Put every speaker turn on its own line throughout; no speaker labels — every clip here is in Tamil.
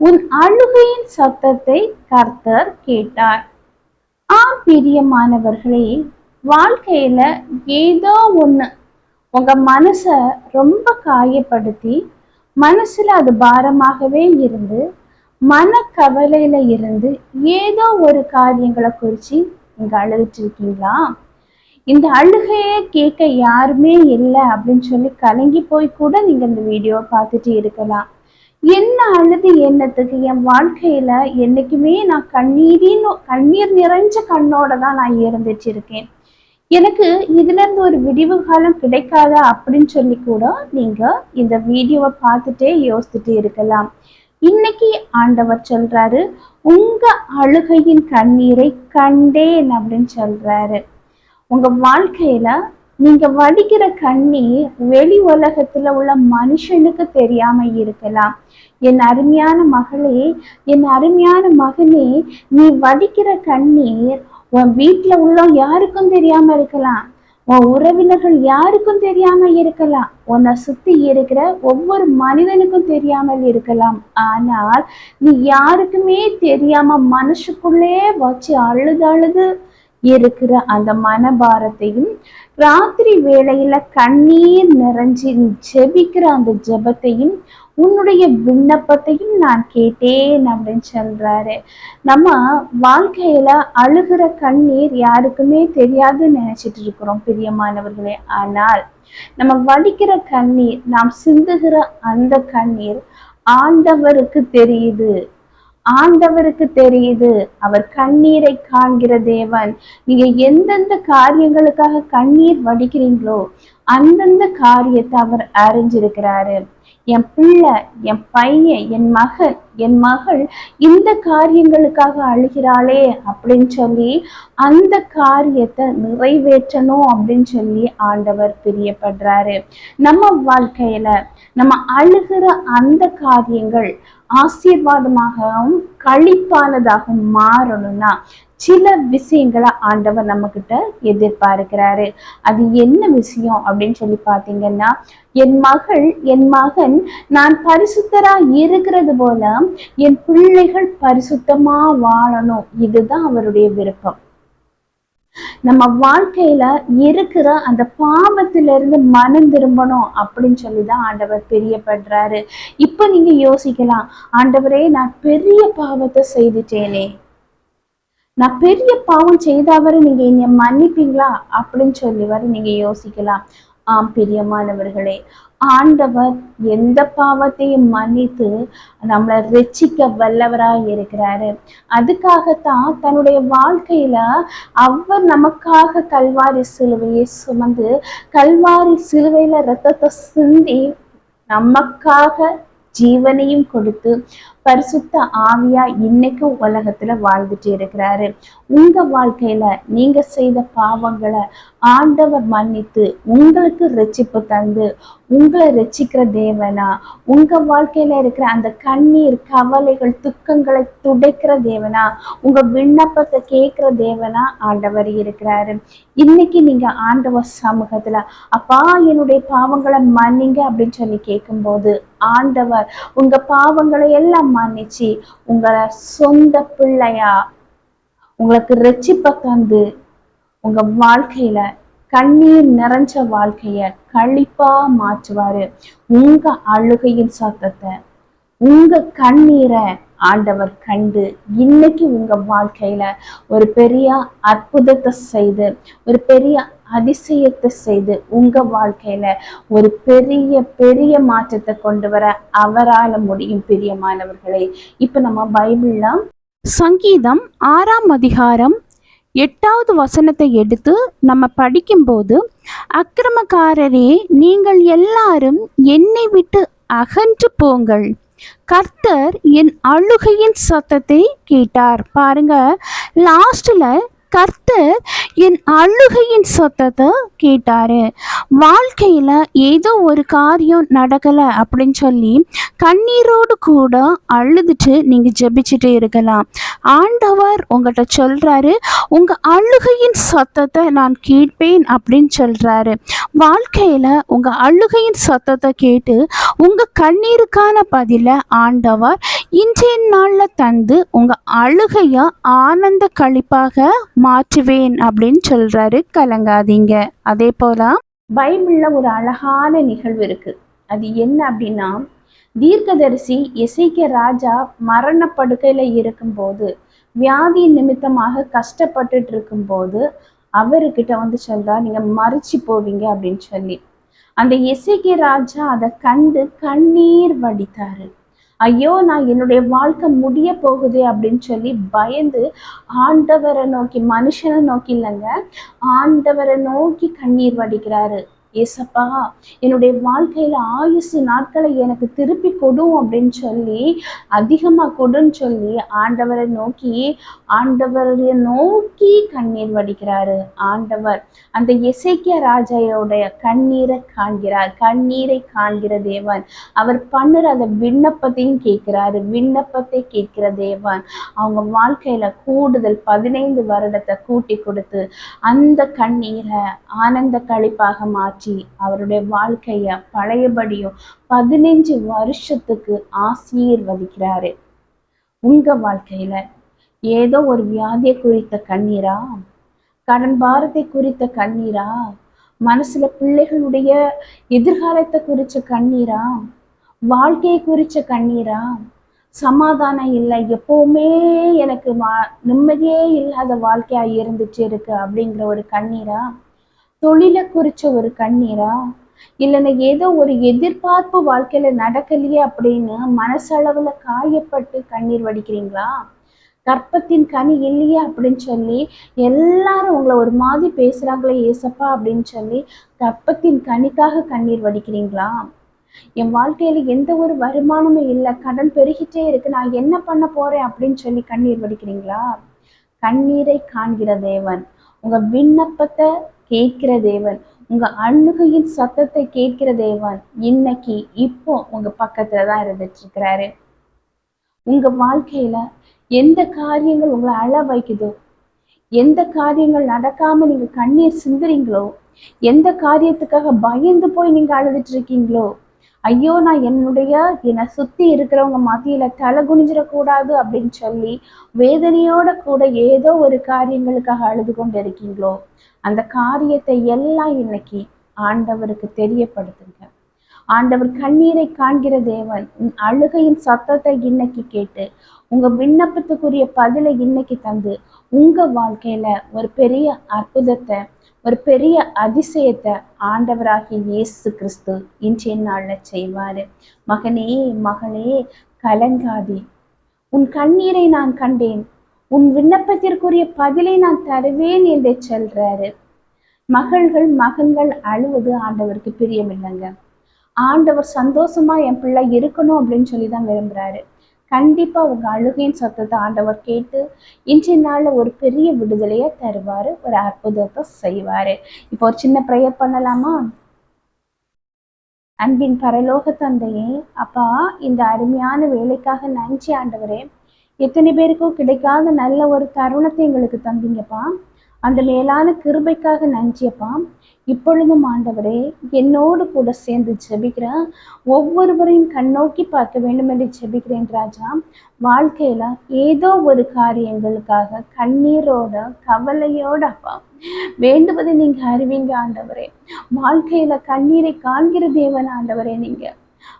உன் அழுகையின் சத்தத்தை கர்த்தர் கேட்டார். ஆம் பிரியமானவர்களே வாழ்க்கையில ஏதோ ஒண்ணு உங்க மனச ரொம்ப காயப்படுத்தி மனசுல அது பாரமாகவே இருந்து மனக்கவலையில இருந்து ஏதோ ஒரு காரியங்களை குறிச்சு நீங்க அழுதுட்டு இருக்கீங்களா இந்த அழுகையை கேட்க யாருமே இல்லை அப்படின்னு சொல்லி கலங்கி போய் கூட நீங்க இந்த வீடியோவை பார்த்துட்டு இருக்கலாம். என்ன அழுது என்னத்துக்கு? என் வாழ்க்கையில என்னைக்குமே நான் கண்ணீரின் கண்ணீர் நிறைஞ்ச கண்ணோட தான் நான் இருந்துட்டு இருக்கேன் எனக்கு இதுல இருந்து ஒரு விடிவு காலம் கிடைக்காதா அப்படின்னு சொல்லி கூட நீங்க இந்த வீடியோவை பார்த்துட்டே யோசிச்சுட்டு இருக்கலாம். இன்னைக்கு ஆண்டவர் சொல்றாரு உங்க அழுகையின் கண்ணீரை கண்டேன் அப்படின்னு சொல்றாரு. உங்க வாழ்க்கையில நீங்க வடிக்கிற கண்ணீர் வெளி உலகத்துல உள்ள மனுஷனுக்கு தெரியாம இருக்கலாம். என் அருமையான மகளே என் அருமையான மகனே நீ வடிக்கிற கண்ணீர் உன் வீட்டுல உள்ள யாருக்கும் தெரியாம இருக்கலாம். உன் உறவினர்கள் யாருக்கும் தெரியாம இருக்கலாம். உன்னை சுத்தி இருக்கிற ஒவ்வொரு மனிதனுக்கும் தெரியாமல் இருக்கலாம். ஆனால் நீ யாருக்குமே தெரியாம மனசுக்குள்ளே வச்சு அழுது அழுது இருக்கிற அந்த மனபாரத்தையும் ராத்திரி வேளையில கண்ணீர் நிறைஞ்சி நீ ஜெபிக்கிற அந்த ஜெபத்தையும் உன்னுடைய விண்ணப்பத்தையும் நான் கேட்டேன் அப்படின்னு சொல்றாரு. நம்ம வாழ்க்கையில அழுகிற கண்ணீர் யாருக்குமே தெரியாதுன்னு நினைச்சிட்டு இருக்கிறோம் பிரியமானவர்களே. ஆனால் நம்ம வடிக்கிற கண்ணீர் நாம் சிந்துகிற அந்த கண்ணீர் ஆண்டவருக்கு தெரியுது. ஆண்டவருக்கு தெரியுது. அவர் கண்ணீரை காண்கிற தேவன். நீங்க எந்தெந்த காரியங்களுக்காக கண்ணீர் வடிக்கிறீங்களோ அந்தந்த காரியத்தை அவர் அறிஞ்சிருக்கிறாரு. என் பிள்ளை என் பையன் என் மகன் என் மகள் இந்த காரியங்களுக்காக அழுகிறாளே அப்படின்னு சொல்லி அந்த காரியத்தை நிறைவேற்றணும் அப்படின்னு சொல்லி ஆண்டவர் பிரியப்படுறாரு. நம்ம வாழ்க்கையில நம்ம அழுகிற அந்த காரியங்கள் ஆசீர்வாதமாகவும் கழிப்பானதாகவும் மாறணும்னா சில விஷயங்களை ஆண்டவர் நம்ம கிட்ட எதிர்பார்க்கிறாரு. அது என்ன விஷயம் அப்படின்னு சொல்லி பாத்தீங்கன்னா என் மகள் என் மகன் நான் பரிசுத்தரா இருக்கிறது போல என் பிள்ளைகள் பரிசுத்தமா வாழணும். இதுதான் அவருடைய விருப்பம். நம்ம வாழ்க்கையில இருக்கிற அந்த பாவத்திலிருந்து மனம் திரும்பணும் அப்படின்னு சொல்லிதான் ஆண்டவர் பிரியப்படுறாரு. இப்ப நீங்க யோசிக்கலாம் ஆண்டவரே நான் பெரிய பாவத்தை செய்துட்டேனே. நான் பெரிய பாவம் செய்தவரை நீங்க என்னை மன்னிப்பீங்களா? அப்படின்னு சொல்லி வர நீங்க யோசிக்கலாம். ஆம் பிரியமானவர்களே ஆண்டவர் எந்த பாவத்தையும் மன்னித்து நம்மளை ரட்சிக்க வல்லவராக இருக்கிறாரு. அதுக்காகத்தான் தன்னுடைய வாழ்க்கையில அவர் நமக்காக கல்வாரி சிலுவையை சுமந்து கல்வாரி சிலுவையில ரத்தத்தை சிந்தி நமக்காக ஜீவனையும் கொடுத்து பரிசுத்த ஆவியா இன்னைக்கு உலகத்துல வாழ்ந்துட்டு இருக்கிறாரு. உங்க வாழ்க்கையில நீங்க செய்த பாவங்களை ஆண்டவர் மன்னித்து உங்களுக்கு ரட்சிப்பு தந்து உங்களை ரட்சிக்கிற தேவனா உங்க வாழ்க்கையில இருக்கிற அந்த கண்ணீர் கவலைகள் துக்கங்களை துடைக்கிற தேவனா உங்க விண்ணப்பத்தை கேட்கிற தேவனா ஆண்டவர் இருக்கிறாரு. இன்னைக்கு நீங்க ஆண்டவர் சமூகத்துல அப்பா என்னுடைய பாவங்களை மன்னிங்க அப்படின்னு சொல்லி கேட்கும்போது ஆண்டவர் உங்க பாவங்களை எல்லாம் மன்னிச்சு உங்களை சொந்த பிள்ளையா? உங்களுக்கு ரட்சிப்பை தந்து உங்க வாழ்க்கையில கண்ணீர் நிறைஞ்ச வாழ்க்கைய கழிப்பா மாற்றுவாரு. உங்க அழுகையின் சத்தத்தை உங்க கண்ணீரை ஆண்டவர் கண்டு இன்னைக்கு உங்க வாழ்க்கையில ஒரு பெரிய அற்புதத்தை செய்து ஒரு பெரிய அதிசயத்தை செய்து உங்க வாழ்க்கையில ஒரு பெரிய பெரிய மாற்றத்தை கொண்டு வர அவரால் முடியும் பிரியமானவர்களே. இப்ப நம்ம பைபிள்ல
சங்கீதம் ஆறாம் அதிகாரம் எட்டாவது வசனத்தை எடுத்து நம்ம படிக்கும்போது அக்கிரமக்காரரே நீங்கள் எல்லாரும் என்னை விட்டு அகன்று போங்கள். கர்த்தர் என் அழுகையின் சத்தத்தை கேட்டார். பாருங்க லாஸ்ட்ல கர்த்தர் என் அழுகையின் சத்தத்தை கேட்டார். வாழ்க்கையில் ஏதோ ஒரு காரியம் நடக்கலை அப்படின்னு சொல்லி கண்ணீரோடு கூட அழுதுட்டு நீங்கள் ஜெபிச்சுட்டு இருக்கலாம். ஆண்டவர் உங்கள்கிட்ட சொல்கிறாரு உங்கள் அழுகையின் சத்தத்தை நான் கேட்பேன் அப்படின்னு சொல்கிறாரு வாழ்க்கையில் உங்கள் அழுகையின் சத்தத்தை கேட்டு உங்க கண்ணீருக்கான பதில ஆண்டவர் இன்றைய நாள்ல தந்து உங்க அழுகைய ஆனந்த கழிப்பாக மாற்றுவேன் அப்படின்னு சொல்றாரு. கலங்காதீங்க. அதே போல
பைபிள்ல ஒரு அழகான நிகழ்வு இருக்கு. அது என்ன அப்படின்னா தீர்க்கதரிசி இசைக்க ராஜா மரண படுக்கையில இருக்கும்போது வியாதி நிமித்தமாக கஷ்டப்பட்டுட்டு இருக்கும்போது அவர்கிட்ட வந்து சொல்றா நீங்க மறிச்சு போவீங்க அப்படின்னு சொல்லி. அந்த இசைக்கு ராஜா அதை கண்டு கண்ணீர் வடித்தாரு. ஐயோ நான் என்னுடைய வாழ்க்கை முடிய போகுதே அப்படின்னு சொல்லி பயந்து ஆண்டவரை நோக்கி மனுஷனை நோக்கி இல்லைங்க ஆண்டவரை நோக்கி கண்ணீர் வடிக்கிறாரு. ஏசப்பா என்னுடைய வாழ்க்கையில ஆயுசு நாட்களை எனக்கு திருப்பி கொடும் அப்படின்னு சொல்லி அதிகமா கொடுன்னு சொல்லி ஆண்டவரை நோக்கி ஆண்டவரை நோக்கி கண்ணீர் வடிக்கிறாரு ஆண்டவர். அந்த இசைக்கிய ராஜையோடைய கண்ணீரை காண்கிறார் கண்ணீரை காண்கிற தேவன். அவர் பண்ணுற அந்த விண்ணப்பத்தையும் கேட்கிறாரு விண்ணப்பத்தை கேட்கிற தேவன். அவங்க வாழ்க்கையில கூடுதல் பதினைந்து வருடத்தை கூட்டி கொடுத்து அந்த கண்ணீரை ஆனந்த கழிப்பாக மாற்றி அவருடைய வாழ்க்கைய பழையபடியும் பதினைஞ்சு வருஷத்துக்கு ஆசீர்வதிக்கிறாரு. உங்க வாழ்க்கையில ஏதோ ஒரு வியாதியை குறித்த கண்ணீரா? கடன் பாரத்தை குறித்த கண்ணீரா? மனசுல பிள்ளைகளுடைய எதிர்காலத்தை குறிச்ச கண்ணீரா? வாழ்க்கையை குறிச்ச கண்ணீரா? சமாதானம் இல்லை எப்பவுமே எனக்கு வா நிம்மதியே இல்லாத வாழ்க்கையா இருந்துச்சு இருக்கு அப்படிங்கிற ஒரு கண்ணீரா? தொழிலை குறிச்ச ஒரு கண்ணீரா? இல்லைன்னா ஏதோ ஒரு எதிர்பார்ப்பு வாழ்க்கையில நடக்கலையே அப்படின்னு மனசளவுல காயப்பட்டு கண்ணீர் வடிக்கிறீங்களா? கற்பத்தின் கனி இல்லையே அப்படின்னு சொல்லி எல்லாரும் உங்களை ஒரு மாதிரி பேசுறாங்களே ஏசப்பா அப்படின்னு சொல்லி கற்பத்தின் கனிக்காக கண்ணீர் வடிக்கிறீங்களா? என் வாழ்க்கையில எந்த ஒரு வருமானமும் இல்லை. கடன் பெருகிட்டே இருக்கு. நான் என்ன பண்ண போறேன் அப்படின்னு சொல்லி கண்ணீர் வடிக்கிறீங்களா? கண்ணீரை காண்கிற தேவன். உங்க விண்ணப்பத்தை கேட்கிற தேவன். உங்க அழுகையின் சத்தத்தை கேட்கிற தேவன் இன்னைக்கு இப்போ உங்க பக்கத்துல தான் இருந்துட்டு இருக்கிறாரு உங்க வாழ்க்கையில எந்த காரியங்கள் உங்களை அழ வைக்குதோ எந்த காரியங்கள் நடக்காம நீங்க கண்ணீர் சிந்துறீங்களோ எந்த காரியத்துக்காக பயந்து போய் நீங்க அழுதுட்டு இருக்கீங்களோ ஐயோ நான் என்னுடைய என்னை சுத்தி இருக்கிறவங்க மத்தியில தலை குனிஞ்சிடக்கூடாது அப்படின்னு சொல்லி வேதனையோட கூட ஏதோ ஒரு காரியங்களுக்காக அழுது கொண்டு இருக்கீங்களோ அந்த காரியத்தை எல்லாம் இன்னைக்கு ஆண்டவருக்கு தெரியப்படுத்துங்க. ஆண்டவர் கண்ணீரை காண்கிற தேவன் உன் அழுகையின் சத்தத்தை இன்னைக்கு கேட்டு உங்க விண்ணப்பத்துக்குரிய பதிலை இன்னைக்கு தந்து உங்க வாழ்க்கையில ஒரு பெரிய அற்புதத்தை ஒரு பெரிய அதிசயத்தை ஆண்டவராகிய இயேசு கிறிஸ்து இன்றைய நாள்ல செய்வாரு. மகனே மகளே கலங்காதே. உன் கண்ணீரை நான் கண்டேன். உன் விண்ணப்பத்திற்குரிய பதிலை நான் தருவேன் என்று சொல்றாரு. மகள்கள் மகன்கள் அழுவது ஆண்டவருக்கு பிரியமில்லைங்க. ஆண்டவர் சந்தோஷமா என் பிள்ளை இருக்கணும் அப்படின்னு சொல்லி தான் விரும்புறாரு. கண்டிப்பா உங்க அழுகையின் சத்தத்தை ஆண்டவர் கேட்டு இன்றைய நாள்ல ஒரு பெரிய விடுதலையை தருவாரு ஒரு அற்புதத்தை செய்வாரு. இப்போ ஒரு சின்ன ப்ரேயர் பண்ணலாமா? அன்பின் பரலோக தந்தையே அப்பா இந்த அருமையான வேலைக்காக நன்றி ஆண்டவரே. எத்தனை பேருக்கும் கிடைக்காத நல்ல ஒரு தருணத்தை எங்களுக்கு தந்தீங்கப்பா. அந்த மேலான கிருபைக்காக நன்றியப்பா இப்பொழுதும் ஆண்டவரே என்னோடு கூட சேர்ந்து ஜெபிக்கிற ஒவ்வொருவரையும் கண்ணோக்கி பார்க்க வேண்டும் என்று ஜெபிக்கிறேன் ராஜா. வாழ்க்கையில ஏதோ ஒரு காரியங்களுக்காக கண்ணீரோட கவலையோட அப்பா வேண்டுவதை நீங்க அறிவீங்க ஆண்டவரே. வாழ்க்கையில கண்ணீரை காண்கிற தேவன் ஆண்டவரே நீங்க.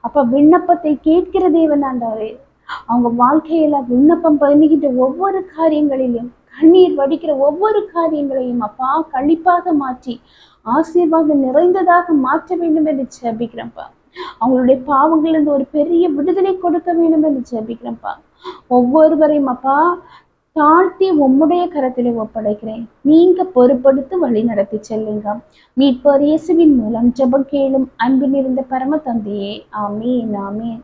அப்ப விண்ணப்பத்தை கேட்கிற தேவன் ஆண்டவரே. அவங்க வாழ்க்கையில விண்ணப்பம் பண்ணிக்கிட்ட ஒவ்வொரு காரியங்களிலும் கண்ணீர் வடிக்கிற ஒவ்வொரு காரியங்களையும் அப்பா கழிப்பாக மாற்றி ஆசீர்வாதம் நிறைந்ததாக மாற்ற வேண்டும் என்று ஜெபிக்கிறேன்ப்பா. அவங்களுடைய பாவங்களிலிருந்து ஒரு பெரிய விடுதலை கொடுக்க வேண்டும் என்று ஜெபிக்கிறேன்ப்பா. ஒவ்வொருவரையும் அப்பா தாழ்த்தி உம்முடைய கரத்திலே ஒப்படைக்கிறேன். நீங்க பொறுப்படுத்து வழி நடத்தி செல்லுங்க. மீட்பர் இயேசுவின் மூலம் ஜெபம் கேளும் அன்பில் இருந்த பரம தந்தையே. ஆமீன் ஆமீன்.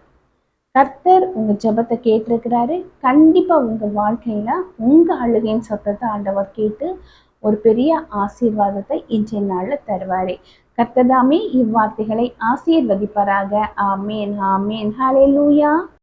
கர்த்தர் உங்க ஜெபத்தை கேட்டிருக்கிறாரு. கண்டிப்பா உங்க வாழ்க்கையில உங்க அழுகையின் சத்தத்தை ஆண்டவர் கேட்டு ஒரு பெரிய ஆசீர்வாதத்தை இன்றைய நாள்ல தருவாரு. கர்த்ததாமே இவ்வார்த்தைகளை ஆசீர்வதிப்பாராக. ஆமேன் ஆமேன். லூயா